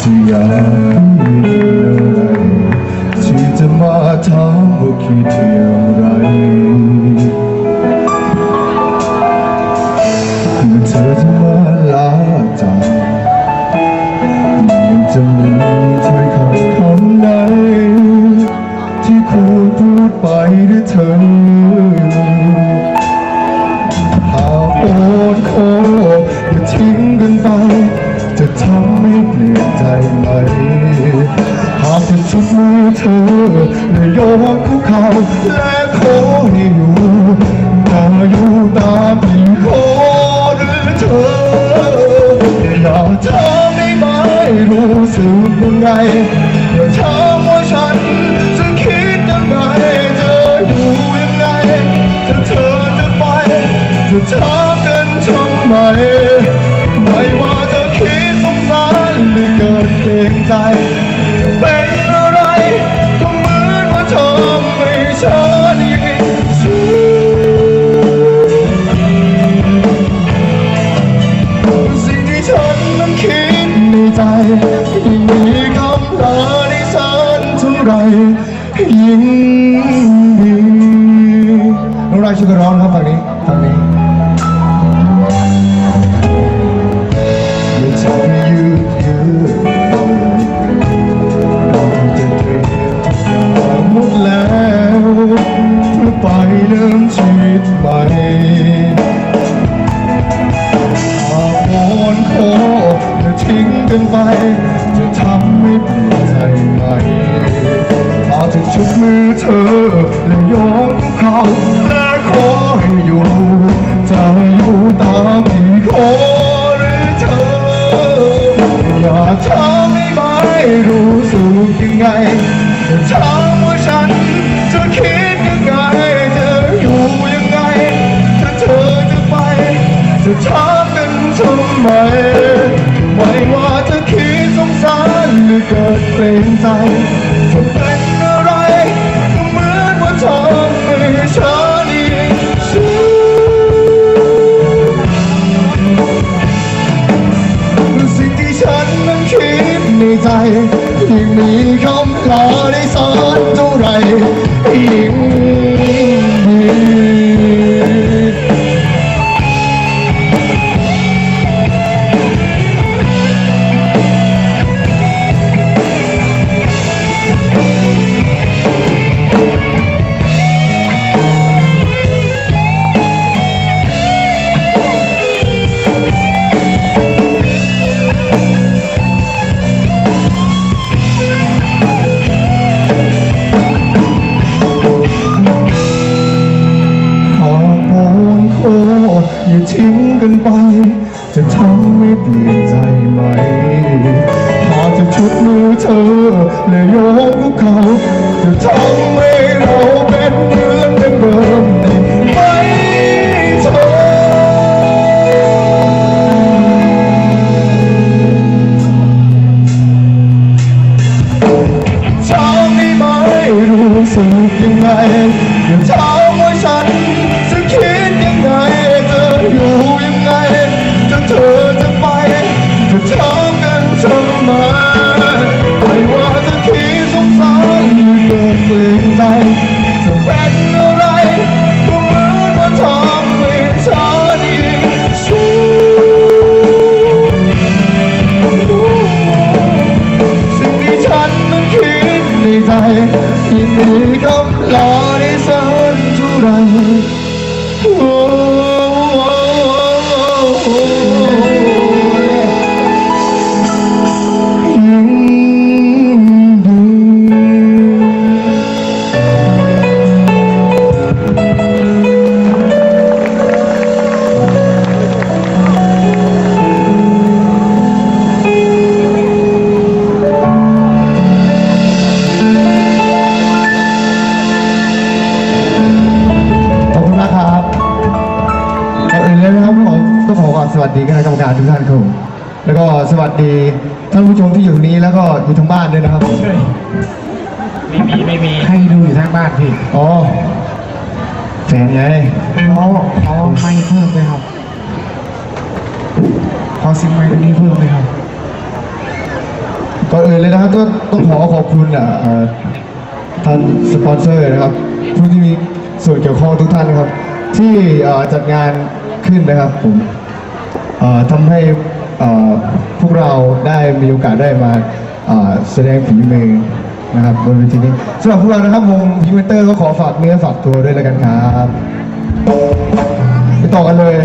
ที่อยากมีอะไรที่จะมาถามว่าคิดอย่างไร คุกเข่าและขอให้อยู่อย่าอยู่ตามที่ขอหรือเธออยากเธอไม่ไม่รู้สึกยังไงอยากถามว่าฉันจะคิดยังไงจะอยู่ยังไงถ้าเธอจะไปจะถามกันทำไมไม่ว่าจะคิดสงสารหรือเกิดเกรงใจ ยิ่งดีน้องรายช่วยกันร้องนครับฝั่งนี้ฝั่งนี้ไม่ใช่ยืดเยื้อเราจะเตรียมทุกอย่างหมดแล้วเพื่อไปเริ่มชีวิตใหม่หากโอนโคจะทิ้งกันไป จะทำให้เปลี่ยนใจไหมอาจจะชุบมือเธอและโยกเขาและขอให้อยู่จะอยู่ตามที่ขอหรือเธอ อยากถามไม่ไม่รู้สึกยังไงถามว่าฉันจะคิดยังไงจะอยู่ยังไงถ้าเธอจะไปจะถามกันทำไมไม่ว่าจะคิดสงสารหรือเกิดเกรงใจ ที่มีคำลาได้สอนเท่าไรยิ่ง อย่าทิ้งกันไป จะทำให้เปลี่ยนใจไหมหากจะชุดมือเธอและยกพวกเขา จะทำให้เราเป็นเหมือนเดิมได้ไหมเธอเช้านี้ไม่รู้สึกยังไงอย่าถามว่าฉัน เธอจะไปจะถามกันทำไมไม่ว่าจะคิดสงสารหรือเกิดเกรงใจจะเป็นอะไรก็เหมือนว่าทำให้ฉันยิ่งสู้สิ่งที่ฉันนั้นคิดในใจยิ่งมีคำลาได้สัน สดีคณะกรรมการทุกท่านครับผมแล้วก็สวัสดีท่านผู้ชมที่อยู่ตรงนี้แล้วก็อยู่ทางบ้านด้วยนะครับผมไม่มีไม่มีใครดูอยู่ทางบ้านพี่อ๋อแฟนไงเขาเขาไม่เพิ่มเลยครับขอซิมไมค์ตรงนี้เพิ่มเลยครับก่อนอื่นเลยนะครับก็ต้องขอขอบคุณอะเอ่อท่านสปอนเซอร์นะครับผู้ที่มีส่วนเกี่ยวข้องทุกท่านนะครับ ที่เอ่อจัดงาน ขึ้นนะครับผมทำให้พวกเราได้มีโอกาสได้มาแสดงฝีมือนะครับบนเวทีนี้สำหรับพวกเรานะครับวงพิมเตอร์ก็ขอฝากเนื้อฝากตัวด้วยแล้วกันครับไปต่อกันเลย